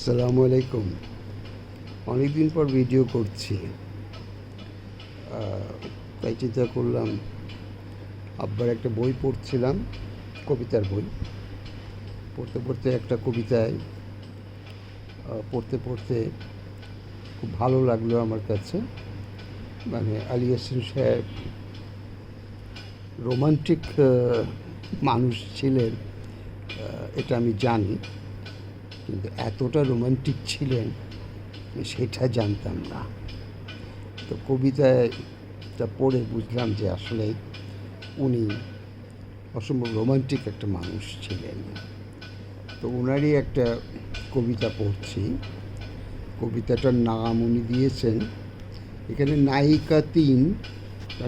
আসসালামু আলাইকুম। অনেকদিন পর ভিডিও করছি। তাই চিন্তা করলাম, আব্বার একটা বই পড়ছিলাম, কবিতার বই। পড়তে পড়তে একটা কবিতায় পড়তে পড়তে খুব ভালো লাগল আমার কাছে। মানে আলী হাসিন সাহেব রোমান্টিক মানুষ ছিলেন এটা আমি জানি। কিন্তু এতটা রোমান্টিক ছিলেন, সেটা জানতাম না। তো কবিতাটা পড়ে বুঝলাম যে আসলে উনি অসম্ভব রোমান্টিক একটা মানুষ ছিলেন। তো ওনারই একটা কবিতা পড়ছি। কবিতাটার নাম উনি দিয়েছেন, এখানে নায়িকা তিন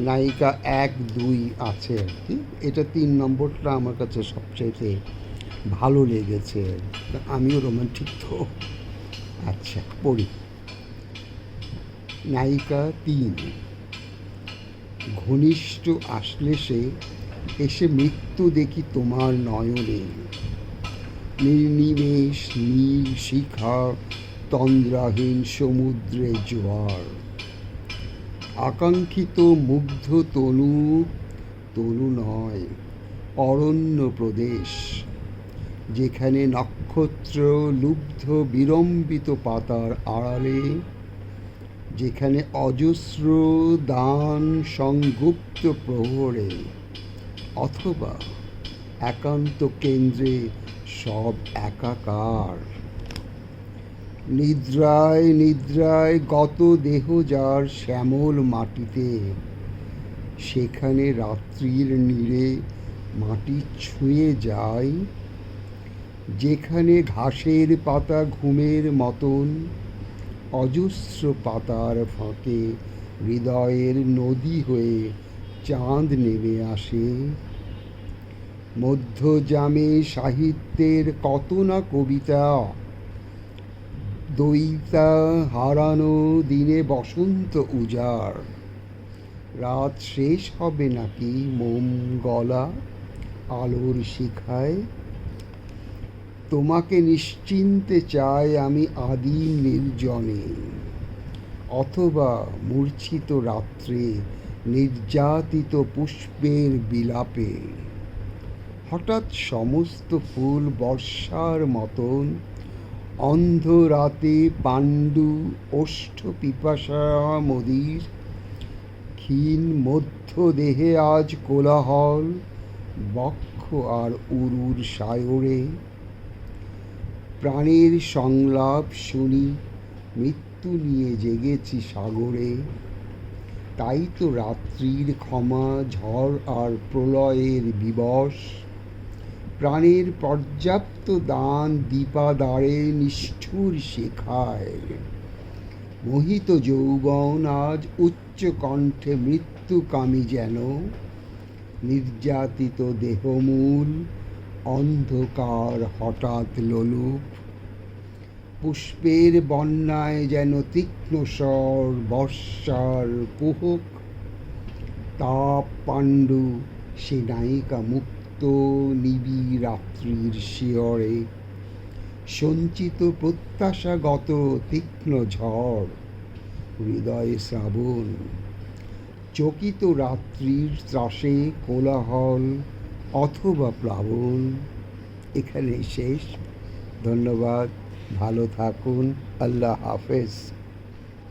নায়িকা এক, দুই আছে আর কি। এটা তিন নম্বরটা আমার কাছে সবচাইতে ভালো লেগেছে। আমিও রোমান্টিক তো। আচ্ছা পড়ি। নায়িকা তিন। ঘনিষ্ঠ আসলে সে এসে মৃত্যু দেখি তোমার নয়নে। নির্নিমেষ, নীল শিখা, তন্দ্রাহীন সমুদ্রে জোয়ার। আকাঙ্ক্ষিত মুগ্ধ তনু তনু নয়, অরণ্য প্রদেশ। যেখানে নক্ষত্র লুব্ধ বিলম্বিত পাতার আড়ালে, যেখানে অজস্র দান সংগুপ্ত প্রহরে, অথবা একান্ত কেন্দ্রে সব একাকার। নিদ্রায় নিদ্রায় গত দেহ যার শ্যামল মাটিতে, সেখানে রাত্রির নীড়ে মাটি ছুঁয়ে যায় যেখানে ঘাসের পাতা ঘুমের মতন, অজস্র পাতার ফাঁকে হৃদয়ের নদী হয়ে চাঁদ নেমে আসে। মধ্যজামে সাহিত্যের কত না কবিতা দইতা হারানো দিনে বসন্ত উজাড়। রাত শেষ হবে নাকি মোম গলা, আলোর শিখায় তোমাকে নিশ্চিন্তে চাই আমি আদিম নির্জনে। অথবা মূর্ছিত রাত্রে নির্যাতিত পুষ্পের বিলাপে। হঠাৎ সমস্ত ফুল বর্ষার মতন অন্ধ রাতে পাণ্ডু ওষ্ঠ পিপাসা মদির, ক্ষীণ মধ্য দেহে আজ কোলাহল, বক্ষ আর উরুর সায়রে। প্রাণের সংলাপ শুনি, মৃত্যু নিয়ে জেগেছি সাগরে। তাই তো রাত্রির ক্ষমা, ঝড় আর প্রলয়ের বিবশ। প্রাণের পর্যাপ্ত দান দীপাদারে নিষ্ঠুর শেখায়। মোহিত যৌবন আজ উচ্চ কণ্ঠে মৃত্যুকামী যেন। নির্যাতিত দেহমূল অন্ধকার হঠাৎ লোলুপ। পুষ্পের বন্যায় যেন তীক্ষ্ণ স্বর বর্ষার কুহক। তাপ পাণ্ডু সে নায়িকা মুক্ত নিবিড় রাত্রির শিয়রে। সঞ্চিত প্রত্যাশাগত তীক্ষ্ণ ঝড়, হৃদয়ে শ্রাবণ। চকিত রাত্রির ত্রাসে কোলাহল অথবা প্লাবন। এখানেই শেষ। ধন্যবাদ। ভালো থাকুন। আল্লাহ হাফেজ।